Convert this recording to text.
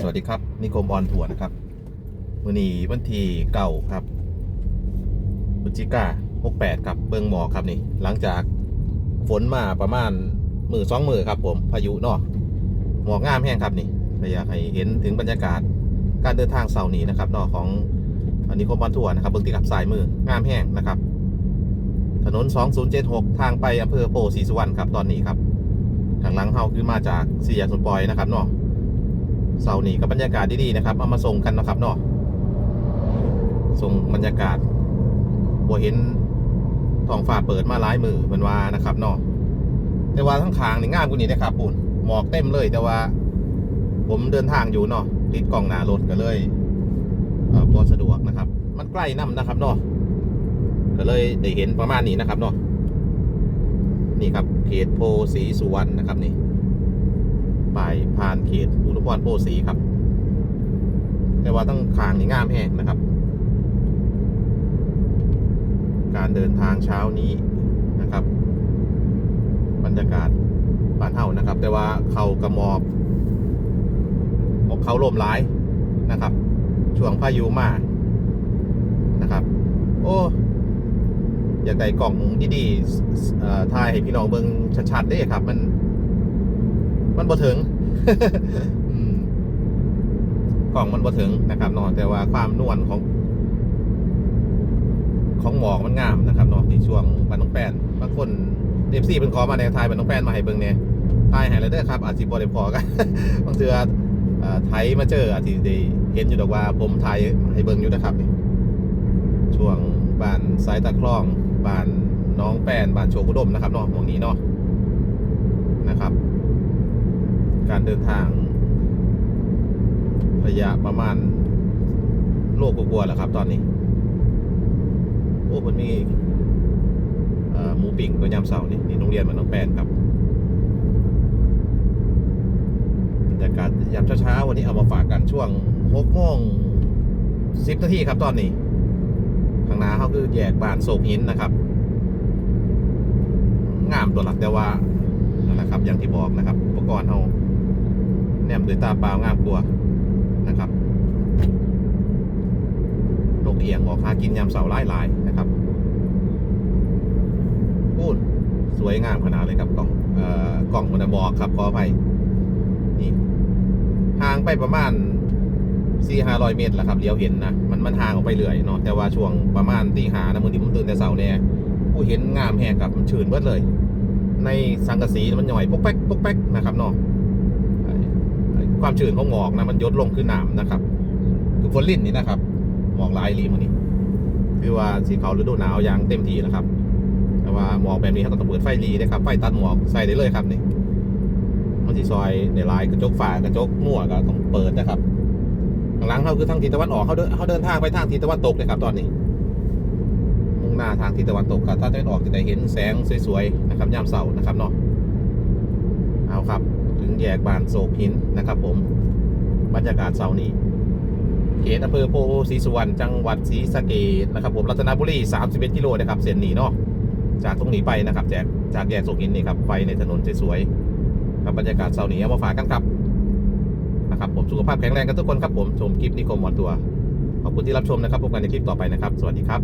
สวัสดีครับ นิคมออนทัวร์นะครับวันนี้วันที่เก่าครับพฤศจิกา68ครับเบิงหมอครับนี่ หลังจากฝนมาประมาณมือสองมือครับ ผมพายุเนาะหมอกงามแห้งครับนี่อยากให้เห็นถึงบรรยากาศการเดินทางเสาร์นี้นะครับเนาะของนิคมออนทัวร์นะครับเบิงติดกับสายมืองามแห้งนะครับ ถนน 2076 ทางไปอำเภอโพธิ์ศรีสุวรรณครับตอนนี้ครับข้างหลังเฮาคือมาจากสี่แยกสุนปอยนะครับเนาะ เสาร์นี้ก็บรรยากาศดีๆนะครับ เอามาส่งกันนะครับเนาะส่งบรรยากาศบัวเห็นท้องฟ้าเปิดมาหลายมือเหมือนว่านะครับเนาะแต่ว่าทั้งทางนี่งามกว่านี้นะครับปุ่นหมอกเต็มเลยแต่ว่า ผมเดินทางอยู่เนาะติดกล้องหน้ารถก็เลยเออสะดวกนะครับ มันใกล้น้ำนะครับเนาะก็เลยได้เห็นประมาณนี้นะครับเนาะนี่ครับเขตโพธิ์ศรีสุวรรณนะครับนี่ ไปผ่านเขตอุทุพรโพธิ์ศรีครับ แต่ว่าต้องคางนี่งามแห้งนะครับ การเดินทางเช้านี้นะครับ บรรยากาศบ้านเฮานะครับ แต่ว่าเขากระมอบออกเขาลมร้ายนะครับ ช่วงพายุมานะครับ โอ้อยากได้กล่องดีๆถ่ายให้พี่น้องเบิ่งชัดๆเด้ครับ มัน มันบ่ถึงกล่องมันบ่ถึงนะครับเนาะแต่ว่าความนวลของ ของหมอกมันงามนะครับเนาะในช่วงบันน้องแป้นบางคนเอฟซีเป็นขอมาในทายบันน้องแป้นมาให้เบิ่งเนี่ยทายให้แล้วเด้อครับอาจิบ่ได้พอกันบางเทื่อไทยมาเจออาจสิได้เห็นอยู่ดอกว่า ผมไทยให้เบิ่งอยู่นะครับนี่ช่วงบ้านสายตะคลองบ้านน้องแป้นบ้านโชกุดมนะครับเนาะหมองนี้เนาะนะครับ การเดินทาง ระยะประมาณ โลกกลัวๆแหละครับ ตอนนี้ โอ้มันมีหมูปิ่งตัวยำเสานี่นี่โรงเรียนมันน้องแปนครับบรรยากาศยามเช้าๆวันนี้เอามาฝากกันช่วงหกโมงสิบนาทีครับตอนนี้ข้างหน้าเขาคือแยกบานโศกหินนะครับ งามตัวหลักแต่ว่านั่นแหละครับ อย่างที่บอกนะครับ อุปกรณ์เขา แนมด้วยตาเปล่างามกลัวนะครับนกเอียงออกหากินยามเสาร์หลายๆนะครับพูดสวยงามขนาดเลยครับกล่องเอ่อกล่องมันบอกครับขออภัยนี่ห่างไปประมาณสี่ห้าร้อยเมตรแหละครับเลี้ยวเห็นนะมันมันห่างออกไปเรื่อยเนาะแต่ว่าช่วงประมาณตีหานะมือที่ผมตื่นแต่เสาร์เนี่ยผู้เห็นงามแหงกับมันชื่นเบิดเลย ในสังกะสีมันหน่อยปกแป๊กปกแป๊กนะครับเนาะ ความชื้นของหมอกนะมันยดลงคือน้ำนะครับ คือฝนลิ่นนี่นะครับหมอกลายรีมันนี่คือว่าสีขาวฤดูหนาวอย่างเต็มที่นะครับ แต่ว่าหมอกแบบนี้เขาต้องเปิดไฟรีนะครับ ไฟตัดหมอกใส่ได้เลยครับนี่มันสีซอยในลายกระจกฝากระจกมั่วก็ต้องเปิดนะครับข้างหลังเขาคือทางทิศตะวันออกเขาเดินเขาเดินทางไปทางทิศตะวันตกเลยครับ ตอนนี้มุ่งหน้าทางทิศตะวันตกครับถ้าตะวันออกจะได้เห็นแสงสวยๆนะครับยามเสาร์นะครับเนาะเอาครับ แยกบานโศกหินนะครับผมบรรยากาศเสาร์นี้เขตอำเภอโพธิ์ศรีสุวรรณจังหวัดศรีสะเกษนะครับผมรัตนบุรี 31 กิโลนะครับเส้นนี้เนาะจากตรงนี้ไปนะครับจากจากแยกโศกหินนี่ครับไฟในถนนสวยๆครับบรรยากาศเสาร์นี้เอามาฝากกันครับนะครับผมสุขภาพแข็งแรงกันทุกคนครับผมชมคลิปนิคมหมอนตัว ขอบคุณที่รับชมนะครับพบกันในคลิปต่อไปนะครับ สวัสดีครับ